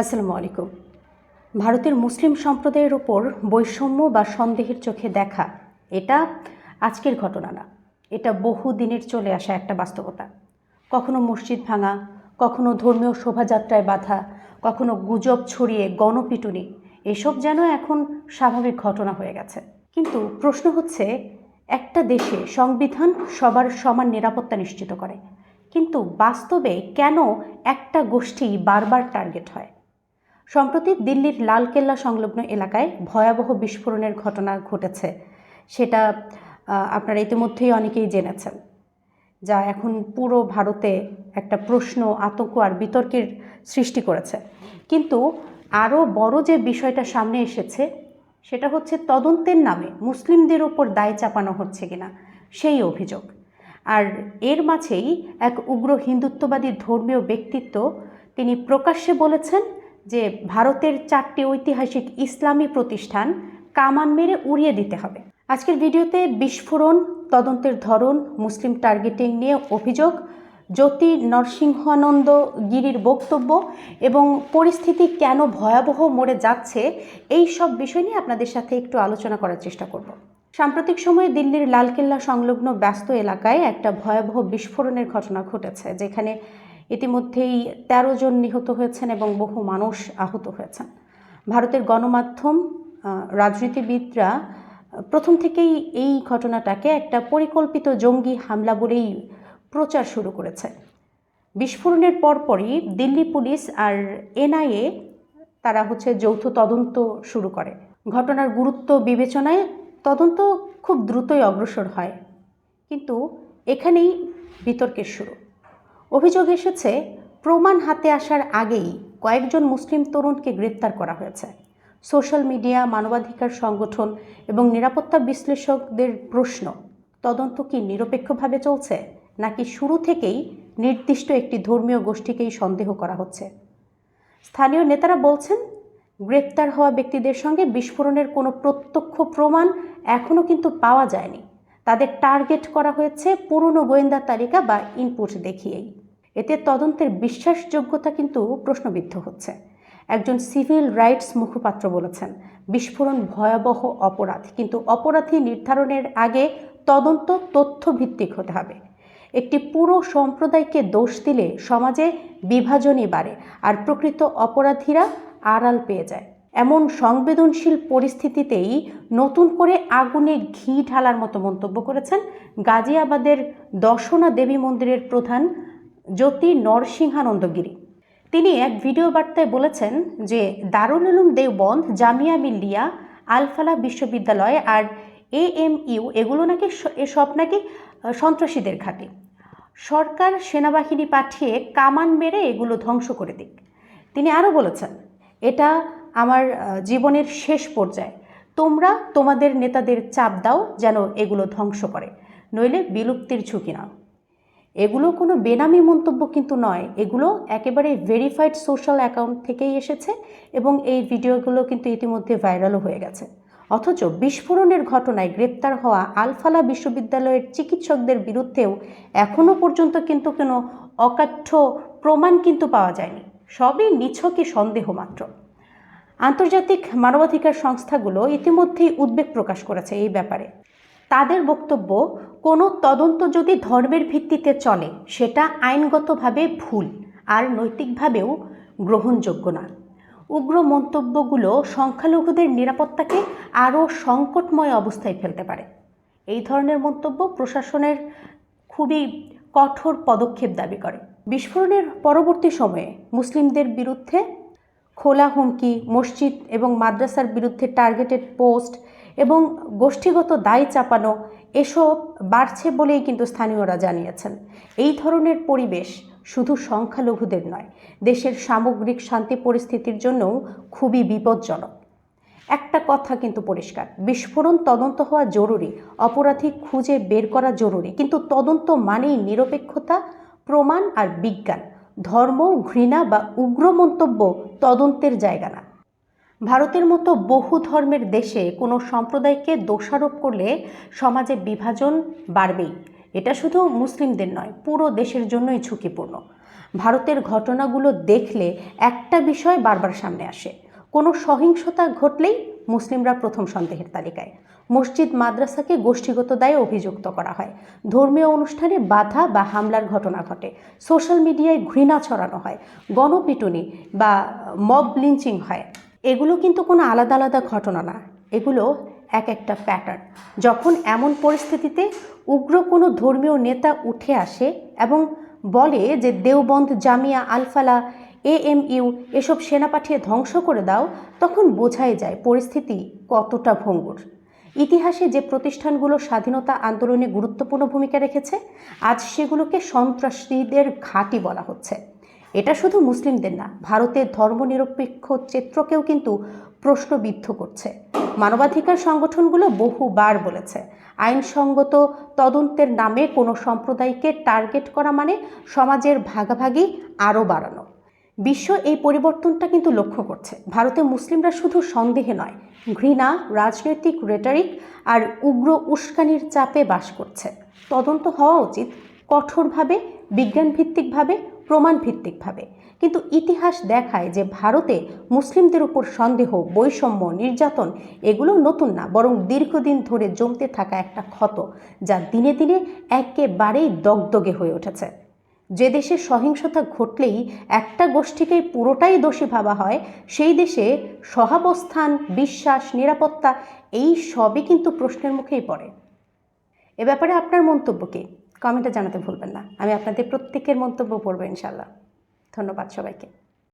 আসসালামু আলাইকুম। ভারতের মুসলিম সম্প্রদায়ের ওপর বৈষম্য বা সন্দেহের চোখে দেখা, এটা আজকের ঘটনা না। এটা বহু দিনের চলে আসা একটা বাস্তবতা। কখনো মসজিদ ভাঙা, কখনো ধর্মীয় শোভাযাত্রায় বাধা, কখনো গুজব ছড়িয়ে গণপিটুনি, এসব যেন এখন স্বাভাবিক ঘটনা হয়ে গেছে। কিন্তু প্রশ্ন হচ্ছে, একটা দেশে সংবিধান সবার সমান নিরাপত্তা নিশ্চিত করে, কিন্তু বাস্তবে কেন একটা গোষ্ঠী বারবার টার্গেট হয়? সম্প্রতি দিল্লির লালকেল্লা সংলগ্ন এলাকায় ভয়াবহ বিস্ফোরণের ঘটনা ঘটেছে। সেটা আপনারা ইতিমধ্যেই অনেকেই জেনেছেন। যা এখন পুরো ভারতে একটা প্রশ্ন, আতঙ্ক আর বিতর্কের সৃষ্টি করেছে। কিন্তু আরও বড় যে বিষয়টা সামনে এসেছে, সেটা হচ্ছে তদন্তের নামে মুসলিমদের ওপর দায় চাপানো হচ্ছে কিনা, সেই অভিযোগ। আর এর মাঝেই এক উগ্র হিন্দুত্ববাদী ধর্মীয় ব্যক্তিত্ব তিনি প্রকাশ্যে বলেছেন যে ভারতের চারটি ঐতিহাসিক ইসলামী প্রতিষ্ঠান কামান মেরে উড়িয়ে দিতে হবে। আজকের ভিডিওতে বিস্ফোরণ, তদন্তের ধরন, মুসলিম টার্গেটিং নিয়ে অভিযোগ, জ্যোতি নরসিংহানন্দ গিরির বক্তব্য এবং পরিস্থিতি কেন ভয়াবহ মোড়ে যাচ্ছে, এই সব বিষয় নিয়ে আপনাদের সাথে একটু আলোচনা করার চেষ্টা করব। সাম্প্রতিক সময়ে দিল্লির লালকেল্লা সংলগ্ন ব্যস্ত এলাকায় একটা ভয়াবহ বিস্ফোরণের ঘটনা ঘটেছে, যেখানে ইতিমধ্যেই তেরো জন নিহত হয়েছেন এবং বহু মানুষ আহত হয়েছেন। ভারতের গণমাধ্যম রাজনীতিবিদরা প্রথম থেকেই এই ঘটনাটাকে একটা পরিকল্পিত জঙ্গি হামলা বলেই প্রচার শুরু করেছে। বিস্ফোরণের পরপরই দিল্লি পুলিশ আর এনআইএ, তারা হচ্ছে যৌথ তদন্ত শুরু করে। ঘটনার গুরুত্ব বিবেচনায় তদন্ত খুব দ্রুতই অগ্রসর হয়। কিন্তু এখানেই বিতর্কের শুরু। অভিযোগ এসেছে, প্রমাণ হাতে আসার আগেই কয়েকজন মুসলিম তরুণকে গ্রেপ্তার করা হয়েছে। সোশ্যাল মিডিয়া, মানবাধিকার সংগঠন এবং নিরাপত্তা বিশ্লেষকদের প্রশ্ন, তদন্ত কি নিরপেক্ষভাবে চলছে, নাকি শুরু থেকেই নির্দিষ্ট একটি ধর্মীয় গোষ্ঠীকেই সন্দেহ করা হচ্ছে? স্থানীয় নেতারা বলছেন, গ্রেপ্তার হওয়া ব্যক্তিদের সঙ্গে বিস্ফোরণের কোনো প্রত্যক্ষ প্রমাণ এখনও কিন্তু পাওয়া যায়নি। তাদের টার্গেট করা হয়েছে পুরনো গোয়েন্দা তালিকা বা ইনপুট দেখিয়েই। এতে তদন্তের বিশ্বাসযোগ্যতা কিন্তু প্রশ্নবিদ্ধ হচ্ছে। একজন সিভিল রাইটস মুখপাত্র বলেছেন, বিস্ফোরণ ভয়াবহ অপরাধ, কিন্তু অপরাধী নির্ধারণের আগে তদন্ত তথ্যভিত্তিক হতে হবে। একটি পুরো সম্প্রদায়কে দোষ দিলে সমাজে বিভাজনই বাড়ে, আর প্রকৃত অপরাধীরা আড়াল পেয়ে যায়। এমন সংবেদনশীল পরিস্থিতিতেই নতুন করে আগুনে ঘি ঢালার মতো মন্তব্য করেছেন গাজিয়াবাদের দর্শনা দেবী মন্দিরের প্রধান জ্যোতি নরসিংহানন্দগিরি। তিনি এক ভিডিও বার্তায় বলেছেন যে, দারুল উলুম দেওবন্দ, জামিয়া মিল্লিয়া, আলফালা বিশ্ববিদ্যালয় আর এ এম ইউ এগুলো নাকি এসব নাকি সন্ত্রাসীদের ঘাঁটি সরকার সেনাবাহিনী পাঠিয়ে কামান মেরে এগুলো ধ্বংস করে দিক। তিনি আরও বলেছেন, এটা আমার জীবনের শেষ পর্যায়ে। তোমরা তোমাদের নেতাদের চাপ দাও যেন এগুলো ধ্বংস করে, নইলে বিলুপ্তির ঝুঁকি নাও। এগুলো কোনো বেনামি মন্তব্য কিন্তু নয়, এগুলো একেবারে ভেরিফাইড সোশ্যাল অ্যাকাউন্ট থেকেই এসেছে এবং এই ভিডিওগুলো কিন্তু ইতিমধ্যে ভাইরালও হয়ে গেছে। অথচ বিস্ফোরণের ঘটনায় গ্রেপ্তার হওয়া আলফালা বিশ্ববিদ্যালয়ের চিকিৎসকদের বিরুদ্ধেও এখনও পর্যন্ত কিন্তু কোনো অকাঠ্য প্রমাণ কিন্তু পাওয়া যায়নি। সবই নিছকই সন্দেহ মাত্র। আন্তর্জাতিক মানবাধিকার সংস্থাগুলো ইতিমধ্যেই উদ্বেগ প্রকাশ করেছে এই ব্যাপারে। তাদের বক্তব্য, কোনো তদন্ত যদি ধর্মের ভিত্তিতে চলে, সেটা আইনগতভাবে ভুল আর নৈতিকভাবেও গ্রহণযোগ্য না। উগ্র মন্তব্যগুলো সংখ্যালঘুদের নিরাপত্তাকে আরও সংকটময় অবস্থায় ফেলতে পারে। এই ধরনের মন্তব্য প্রশাসনের খুবই কঠোর পদক্ষেপ দাবি করে। বিস্ফোরণের পরবর্তী সময়ে মুসলিমদের বিরুদ্ধে খোলা হুমকি, মসজিদ এবং মাদ্রাসার বিরুদ্ধে টার্গেটেড পোস্ট এবং গোষ্ঠীগত দায় চাপানো, এসব বাড়ছে বলেই কিন্তু স্থানীয়রা জানিয়েছেন। এই ধরনের পরিবেশ শুধু সংখ্যালঘুদের নয়, দেশের সামগ্রিক শান্তি পরিস্থিতির জন্যও খুবই বিপজ্জনক। একটা কথা কিন্তু পরিষ্কার, বিস্ফোরণ তদন্ত হওয়া জরুরি, অপরাধী খুঁজে বের করা জরুরি, কিন্তু তদন্ত মানেই নিরপেক্ষতা, প্রমাণ আর বিজ্ঞান। ধর্ম, ঘৃণা বা উগ্র মন্তব্য তদন্তের জায়গা না। ভারতের মতো বহু ধর্মের দেশে কোনো সম্প্রদায়কে দোষারোপ করলে সমাজে বিভাজন বাড়বেই। এটা শুধু মুসলিমদের নয়, পুরো দেশের জন্যই ঝুঁকিপূর্ণ। ভারতের ঘটনাগুলো দেখলে একটা বিষয় বারবার সামনে আসে। কোনো সহিংসতা ঘটলেই মুসলিমরা প্রথম সন্দেহের তালিকায়। মসজিদ মাদ্রাসাকে গোষ্ঠীগত দায়ে অভিযুক্ত করা হয়। ধর্মীয় অনুষ্ঠানে বাধা বা হামলার ঘটনা ঘটে। সোশ্যাল মিডিয়ায় ঘৃণা ছড়ানো হয়। গণপিটুনি বা মব লিঞ্চিং হয়। এগুলো কিন্তু কোনো আলাদা আলাদা ঘটনা না। এগুলো এক একটা প্যাটার্ন। যখন এমন পরিস্থিতিতে উগ্র কোনো ধর্মীয় নেতা উঠে আসে এবং বলে যে দেওবন্দ জামিয়া আলফালা এএমইউ এসব সেনা পাঠিয়ে ধ্বংস করে দাও, তখন বোঝাই যায় পরিস্থিতি কতটা ভঙ্গুর। ইতিহাসে যে প্রতিষ্ঠানগুলো স্বাধীনতা আন্দোলনে গুরুত্বপূর্ণ ভূমিকা রেখেছে, আজ সেগুলোকে সন্ত্রাসীদের ঘাঁটি বলা হচ্ছে। এটা শুধু মুসলিমদের না, ভারতের ধর্মনিরপেক্ষ চিত্রকেও কিন্তু প্রশ্নবিদ্ধ করছে। মানবাধিকার সংগঠনগুলো বহুবার বলেছে, আইনসঙ্গত তদন্তের নামে কোনো সম্প্রদায়কে টার্গেট করা মানে সমাজের ভাগাভাগি আরও বাড়ানো। বিশ্ব এই পরিবর্তনটা কিন্তু লক্ষ্য করছে। ভারতে মুসলিমরা শুধু সন্দেহে নয়, ঘৃণা, রাজনৈতিক রেটারিক আর উগ্র উস্কানির চাপে বাস করছে। তদন্ত হওয়া উচিত কঠোরভাবে, বিজ্ঞানভিত্তিকভাবে, প্রমাণভিত্তিকভাবে। কিন্তু ইতিহাস দেখায় যে ভারতে মুসলিমদের উপর সন্দেহ, বৈষম্য, নির্যাতন এগুলো নতুন না, বরং দীর্ঘদিন ধরে জমতে থাকা একটা ক্ষত যা দিনে দিনে একেবারেই দগদগে হয়ে উঠেছে। যে দেশে সহিংসতা ঘটলেই একটা গোষ্ঠীকে পুরোটাই দোষী ভাবা হয়, সেই দেশে সহাবস্থান, বিশ্বাস, নিরাপত্তা, এই সবই কিন্তু প্রশ্নের মুখেই পড়ে। এ ব্যাপারে আপনার মন্তব্য কী? কমেন্টে জানাতে ভুলবেন না। আমি আপনাদের প্রত্যেকের মন্তব্য পড়ব ইনশাল্লাহ ধন্যবাদ সবাইকে।